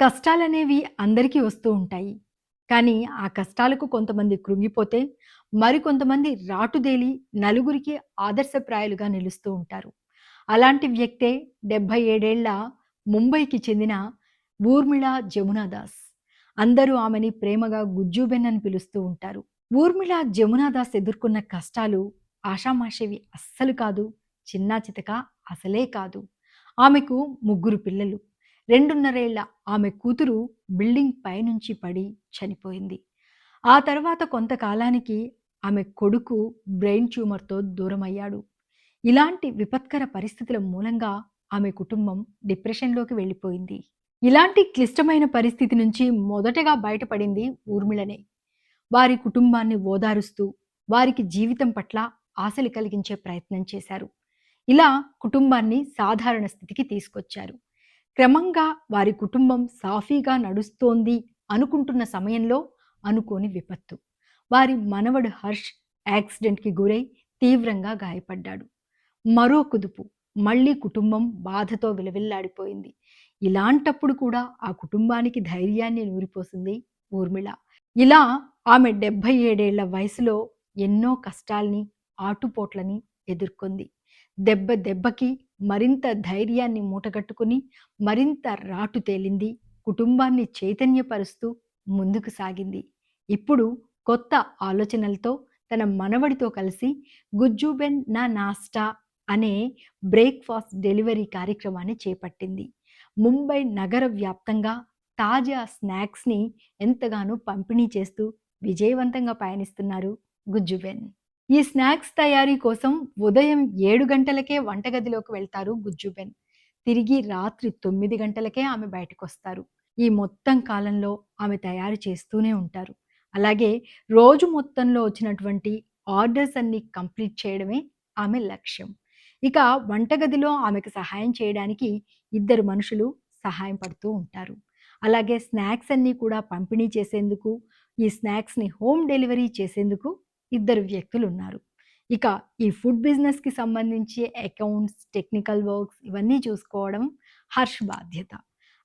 కష్టాలనేవి అందరికీ వస్తూ ఉంటాయి. కానీ ఆ కష్టాలకు కొంతమంది కృంగిపోతే, మరికొంతమంది రాటుదేలి నలుగురికి ఆదర్శప్రాయాలుగా నిలుస్తూ ఉంటారు. అలాంటి వ్యక్తే డెబ్భై ఏడేళ్ళ ముంబైకి చెందిన ఊర్మిళ జమునాదాస్ అందరూ ఆమెని ప్రేమగా గుజ్జూబెన్ అని పిలుస్తూ ఉంటారు. ఊర్మిళ జమునాదాస్ ఎదుర్కొన్న కష్టాలు ఆషామాషేవి అస్సలు కాదు. చిన్నా చితక అసలే కాదు. ఆమెకు ముగ్గురు పిల్లలు. రెండున్నరేళ్ళ ఆమె కూతురు బిల్డింగ్ పైనుంచి పడి చనిపోయింది. ఆ తర్వాత కొంతకాలానికి ఆమె కొడుకు బ్రెయిన్ ట్యూమర్‌తో దూరమయ్యాడు. ఇలాంటి విపత్కర పరిస్థితుల మూలంగా ఆమె కుటుంబం డిప్రెషన్‌లోకి వెళ్ళిపోయింది. ఇలాంటి క్లిష్టమైన పరిస్థితి నుంచి మొదటగా బయటపడింది ఊర్మిళనే. వారి కుటుంబాన్ని ఓదారుస్తూ, వారికి జీవితం పట్ల ఆశలు కలిగించే ప్రయత్నం చేశారు. ఇలా కుటుంబాన్ని సాధారణ స్థితికి తీసుకొచ్చారు. క్రమంగా వారి కుటుంబం సాఫీగా నడుస్తోంది అనుకుంటున్న సమయంలో అనుకోని విపత్తు. వారి మనవడు హర్ష్ యాక్సిడెంట్‌కి గురై తీవ్రంగా గాయపడ్డాడు. మరో కుదుపు. మళ్ళీ కుటుంబం బాధతో విలవిల్లాడిపోయింది. ఇలాంటప్పుడు కూడా ఆ కుటుంబానికి ధైర్యాన్ని నూరిపోసింది ఊర్మిళ. ఇలా ఆమె 77 ఏడేళ్ళ వయసులో ఎన్నో కష్టాల్ని, ఆటుపోట్లని ఎదుర్కొంది. దెబ్బ దెబ్బకి మరింత ధైర్యాన్ని మూటగట్టుకుని, మరింత రాటు తేలింది. కుటుంబాన్ని చైతన్యపరుస్తూ ముందుకు సాగింది. ఇప్పుడు కొత్త ఆలోచనలతో తన మనవడితో కలిసి గుజ్జుబెన్ నా నాస్టా అనే బ్రేక్‌ఫాస్ట్ డెలివరీ కార్యక్రమాన్ని చేపట్టింది. ముంబై నగర వ్యాప్తంగా తాజా స్నాక్స్‌ని ఎంతగానో పంపిణీ చేస్తూ విజయవంతంగా పయనిస్తున్నారు గుజ్జుబెన్ ఈ స్నాక్స్ తయారీ కోసం ఉదయం ఏడు గంటలకే వంటగదిలోకి వెళ్తారు గుజ్జుబెన్ తిరిగి రాత్రి తొమ్మిది గంటలకే ఆమె బయటకొస్తారు. ఈ మొత్తం కాలంలో ఆమె తయారు చేస్తూనే ఉంటారు. అలాగే రోజు మొత్తంలో వచ్చినటువంటి ఆర్డర్స్ అన్నీ కంప్లీట్ చేయడమే ఆమె లక్ష్యం. ఇక వంటగదిలో ఆమెకు సహాయం చేయడానికి ఇద్దరు మనుషులు సహాయం పడుతూ ఉంటారు. అలాగే స్నాక్స్ అన్నీ కూడా పంపిణీ చేసేందుకు, ఈ స్నాక్స్‌ని హోమ్ డెలివరీ చేసేందుకు ఇద్దరు వ్యక్తులు ఉన్నారు ఇక ఈ ఫుడ్ బిజినెస్‌కి సంబంధించి అకౌంట్స్, టెక్నికల్ వర్క్స్ ఇవన్నీ చూసుకోవడం హర్ష్ బాధ్యత.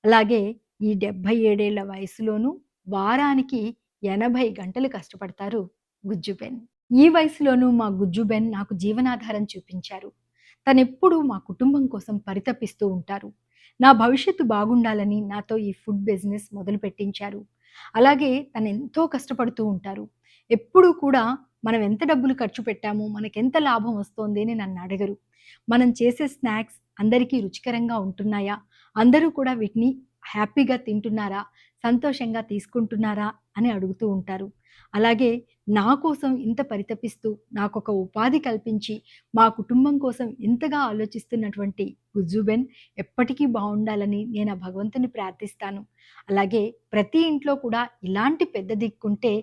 అలాగే ఈ డెబ్భై ఏడేళ్ళ వయసులోనూ వారానికి 80 గంటలు కష్టపడతారు గుజ్జుబెన్ ఈ వయసులోనూ మా గుజ్జుబెన్ నాకు జీవనాధారం చూపించారు. తనెప్పుడూ మా కుటుంబం కోసం పరితపిస్తూ ఉంటారు. నా భవిష్యత్తు బాగుండాలని నాతో ఈ ఫుడ్ బిజినెస్ మొదలుపెట్టించారు. అలాగే తను ఎంతో కష్టపడుతూ ఉంటారు. ఎప్పుడూ కూడా మనం ఎంత డబ్బులు ఖర్చు పెట్టాము, మనకెంత లాభం వస్తోంది అని నన్నడగరు. మనం చేసే స్నాక్స్ అందరికీ రుచికరంగా ఉంటున్నాయా? అందరూ కూడా వీటిని హ్యాపీగా తింటున్నారా? సంతోషంగా తీసుకుంటున్నారా? అని అడుగుతూ ఉంటారు. అలాగే నా కోసం ఇంత పరితపిస్తూ, నాకు ఒక ఉపాధి కల్పించి, మా కుటుంబం కోసం ఇంతగా ఆలోచిస్తున్నటువంటి గుజ్జుబెన్ ఎప్పటికీ బాగుండాలని నేను ఆ భగవంతుని ప్రార్థిస్తాను. అలాగే ప్రతి ఇంట్లో కూడా ఇలాంటి పెద్ద దిక్కుంటే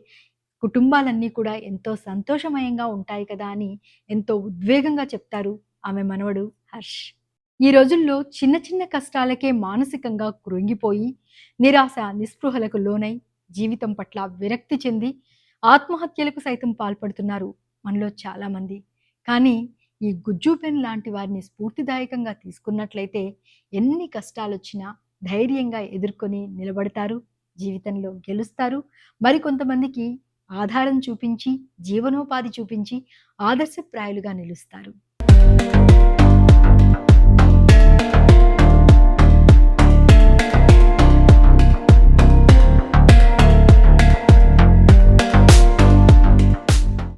కుటుంబాలన్నీ కూడా ఎంతో సంతోషమయంగా ఉంటాయి కదా! అని ఎంతో ఉద్వేగంగా చెప్తారు ఆమె మనవడు హర్ష్. ఈ రోజుల్లో చిన్న చిన్న కష్టాలకే మానసికంగా కృంగిపోయి, నిరాశ, నిస్పృహలకు లోనై, జీవితం పట్ల విరక్తి చెంది, ఆత్మహత్యలకు సైతం పాల్పడుతున్నారు మనలో చాలామంది. కానీ ఈ గుజ్జూబెన్ లాంటి వారిని స్ఫూర్తిదాయకంగా తీసుకున్నట్లయితే ఎన్ని కష్టాలొచ్చినా ధైర్యంగా ఎదుర్కొని నిలబడతారు. జీవితంలో గెలుస్తారు. మరికొంతమందికి ఆధారం చూపించి, జీవనోపాధి చూపించి ఆదర్శప్రాయులుగా నిలుస్తారు.